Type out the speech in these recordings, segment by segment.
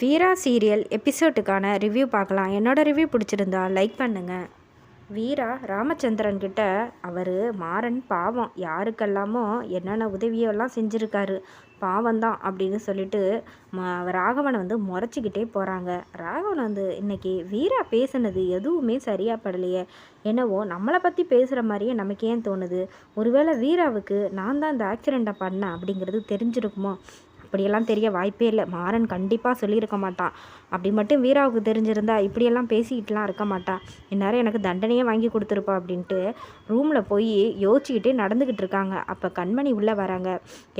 வீரா serial எபிசோட்டுக்கான review பார்க்கலாம். என்னோட review பிடிச்சிருந்தா லைக் பண்ணுங்கள் வீரா ராமச்சந்திரன் கிட்ட அவர் மாறன் பாவம். யாருக்கெல்லாமோ என்னென்ன உதவியெல்லாம் செஞ்சுருக்காரு. பாவம்தான் அப்படின்னு சொல்லிட்டு ம ராகவனை வந்து முறைச்சிக்கிட்டே போகிறாங்க ராகவன் வந்து இன்றைக்கி வீரா பேசுனது எதுவுமே சரியாக படலையே என்னவோ நம்மளை பற்றி பேசுகிற மாதிரியே நமக்கு ஏன் தோணுது. ஒருவேளை வீராவுக்கு நான் தான் இந்த ஆக்சிடெண்ட்டை பண்ணேன் அப்படிங்கிறது தெரிஞ்சிருக்குமோ? அப்படியெல்லாம் தெரிய வாய்ப்பே இல்லை. மாறன் கண்டிப்பாக சொல்லியிருக்க மாட்டான். அப்படி மட்டும் வீராவுக்கு தெரிஞ்சிருந்தா இப்படியெல்லாம் பேசிக்கிட்டுலாம் இருக்க மாட்டான் இந்நேரம் எனக்கு தண்டனையே வாங்கி கொடுத்துருப்பா அப்படின்ட்டு ரூமில் போய் யோசிச்சுக்கிட்டே நடந்துக்கிட்டு இருக்காங்க. அப்போ கண்மணி உள்ளே வராங்க.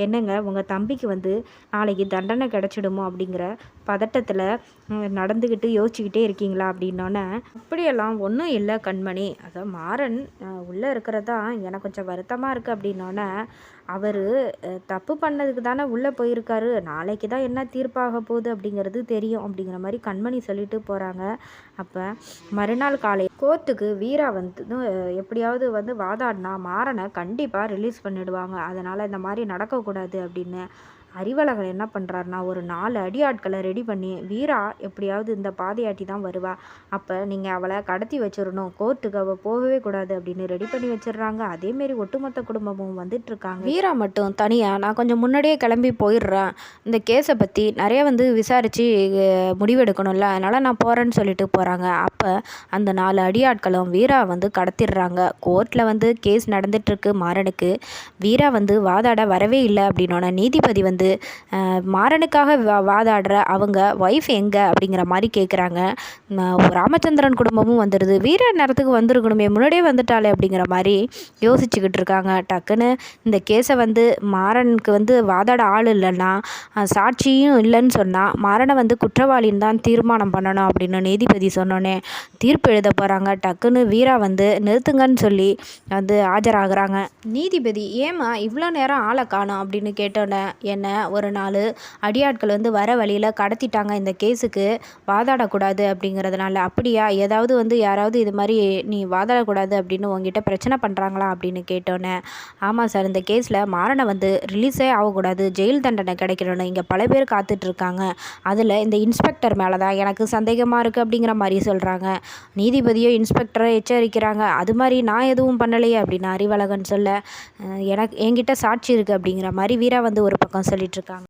என்னங்க உங்கள் தம்பிக்கு வந்து நாளைக்கு தண்டனை கிடச்சிடுமோ அப்படிங்கிற பதட்டத்தில் நடந்துக்கிட்டு யோசிச்சுக்கிட்டே இருக்கீங்களா அப்படின்னோன்னே அப்படியெல்லாம் ஒன்றும் இல்லை கண்மணி. அதான் மாறன் உள்ளே இருக்கிறதா எனக்கு கொஞ்சம் வருத்தமாக இருக்குது அப்படின்னோன்னே அவர் தப்பு பண்ணதுக்கு தானே உள்ளே போயிருக்காரு? நாளைக்கு தான் என்ன தீர்ப்பாக போகுது அப்படிங்கிறது தெரியும் அப்படிங்கிற மாதிரி கண்மணி சொல்லிட்டு போகிறாங்க அப்போ மறுநாள் காலை கோர்ட்டுக்கு வீரா வந்து எப்படியாவது வந்து வாதாடினா மாறனை கண்டிப்பாக ரிலீஸ் பண்ணிடுவாங்க. அதனால் இந்த மாதிரி நடக்கக்கூடாது அப்படின்னு அறிவழகன் என்ன பண்ணுறாருனா ஒரு நாலு அடி ஆட்களை ரெடி பண்ணி வீரா எப்படியாவது இந்த பாதையாட்டி தான் வருவா. அப்போ நீங்கள் அவளை கடத்தி வச்சிடணும். கோர்ட்டுக்கு அவள் போகவே கூடாது அப்படின்னு ரெடி பண்ணி வச்சிடுறாங்க. அதேமாரி ஒட்டுமொத்த குடும்பமும் வந்துட்டுருக்காங்க வீரா மட்டும் தனியாக நான் கொஞ்சம் முன்னாடியே கிளம்பி போயிடுறேன். இந்த கேஸை பற்றி நிறைய வந்து விசாரித்து முடிவெடுக்கணும்ல. அதனால் நான் போகிறேன்னு சொல்லிட்டு போகிறாங்க அப்போ அந்த நாலு அடி ஆட்களும் வீரா வந்து கடத்திடுறாங்க. கோர்ட்டில் வந்து கேஸ் நடந்துட்டுருக்கு மாறனுக்கு. வீரா வந்து வாதாட வரவே இல்லை அப்படின்னோட நீதிபதி வந்து மாறனுக்காக வா வாதாடுற அவங்க ஒய்ஃப் எங்கே அப்படிங்கிற மாதிரி கேட்குறாங்க ராமச்சந்திரன் குடும்பமும் வந்துடுது வீர நேரத்துக்கு வந்துருக்கணுமே முன்னாடியே வந்துட்டாலே அப்படிங்கிற மாதிரி யோசிச்சுக்கிட்டு இருக்காங்க. டக்குன்னு இந்த கேஸை வந்து மாறனுக்கு வந்து வாதாட ஆள் இல்லைன்னா சாட்சியும் இல்லைன்னு சொன்னால் மாறனை வந்து குற்றவாளின்னு தான் தீர்மானம் பண்ணணும் அப்படின்னு நீதிபதி சொன்னோன்னே தீர்ப்பு எழுத போகிறாங்க டக்குன்னு வீரா வந்து நிறுத்துங்கன்னு சொல்லி வந்து ஆஜராகிறாங்க. நீதிபதி ஏமா இவ்வளோ நேரம் ஆளை காணும்? அப்படின்னு கேட்டோன்னே என்ன ஒரு நாள் அடியாட்கள் வந்து வர வழியில் கடத்திட்டாங்க இந்த கேஸுக்கு. வாதாடக்கூடாது அப்படிங்கிறதுனால. அப்படியா? ஏதாவது வந்து யாராவது இது மாதிரி நீ வாதாடக்கூடாது அப்படின்னு உங்ககிட்ட பிரச்சனை பண்ணுறாங்களா அப்படின்னு கேட்டோன்னே ஆமாம் சார் இந்த கேஸில் மாறனை வந்து ரிலீஸே ஆகக்கூடாது. ஜெயில் தண்டனை கிடைக்கணும்னு இங்கே பல பேர் காத்துட்ருக்காங்க அதில் இந்த இன்ஸ்பெக்டர் மேலே தான் எனக்கு சந்தேகமாக இருக்குது அப்படிங்கிற மாதிரி சொல்கிறாங்க சொல்கிறாங்க நீதிபதியோ இன்ஸ்பெக்டரோ எச்சரிக்கிறாங்க. அது மாதிரி நான் எதுவும் பண்ணலையே அப்படின்னு அறிவழகன் சொல்ல எனக்கு என்கிட்ட சாட்சி இருக்குது அப்படிங்கிற மாதிரி வீரா வந்து ஒரு பக்கம் சொல்லிகிட்ருக்காங்க